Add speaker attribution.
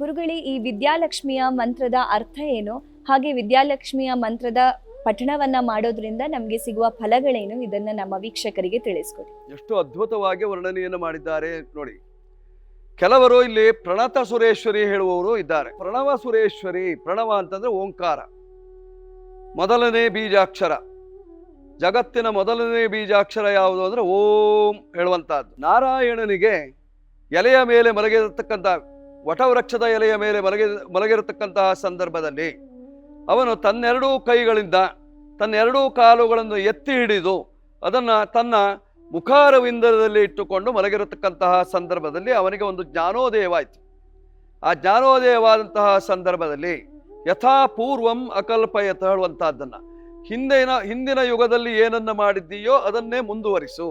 Speaker 1: ಗುರುಗಳೇ ಈ ವಿದ್ಯಾಲಕ್ಷ್ಮಿಯ ಮಂತ್ರದ ಅರ್ಥ ಏನು? ಹಾಗೆ ವಿದ್ಯಾಲಕ್ಷ್ಮಿಯ ಮಂತ್ರದ ಪಠಣವನ್ನ ಮಾಡೋದ್ರಿಂದ ನಮಗೆ ಸಿಗುವ ಫಲಗಳೇನು? ಇದನ್ನ ನಮ್ಮ ವೀಕ್ಷಕರಿಗೆ ತಿಳಿಸ್ಕೊಡಿ.
Speaker 2: ಎಷ್ಟು ಅದ್ಭುತವಾಗಿ ವರ್ಣನೆಯನ್ನು ಮಾಡಿದ್ದಾರೆ ನೋಡಿ. ಕೆಲವರು ಇಲ್ಲಿ ಪ್ರಣತ ಸುರೇಶ್ವರಿ ಹೇಳುವವರು ಇದ್ದಾರೆ. ಪ್ರಣವ ಸುರೇಶ್ವರಿ, ಪ್ರಣವ ಅಂತಂದ್ರೆ ಓಂಕಾರ. ಮೊದಲನೇ ಬೀಜಾಕ್ಷರ. ಜಗತ್ತಿನ ಮೊದಲನೇ ಬೀಜಾಕ್ಷರ ಯಾವುದು ಅಂದ್ರೆ ಓಂ ಹೇಳುವಂತಹದ್ದು. ನಾರಾಯಣನಿಗೆ ಎಲೆಯ ಮೇಲೆ ಮಲಗಿರತಕ್ಕಂಥ ವಟವೃಕ್ಷದ ಎಲೆಯ ಮೇಲೆ ಮಲಗಿ ಮಲಗಿರತಕ್ಕಂತಹ ಸಂದರ್ಭದಲ್ಲಿ ಅವನು ತನ್ನೆರಡೂ ಕೈಗಳಿಂದ ತನ್ನೆರಡೂ ಕಾಲುಗಳನ್ನು ಎತ್ತಿ ಹಿಡಿದು ಅದನ್ನು ತನ್ನ ಮುಖಾರವಿಂದದಲ್ಲಿ ಇಟ್ಟುಕೊಂಡು ಮಲಗಿರತಕ್ಕಂತಹ ಸಂದರ್ಭದಲ್ಲಿ ಅವನಿಗೆ ಒಂದು ಜ್ಞಾನೋದಯವಾಯಿತು. ಆ ಜ್ಞಾನೋದಯವಾದಂತಹ ಸಂದರ್ಭದಲ್ಲಿ ಯಥಾಪೂರ್ವಂ ಅಕಲ್ಪಯತ ಹೇಳುವಂತಹದ್ದನ್ನು ಹಿಂದಿನ ಹಿಂದಿನ ಯುಗದಲ್ಲಿ ಏನನ್ನು ಮಾಡಿದ್ದೀಯೋ ಅದನ್ನೇ ಮುಂದುವರಿಸು.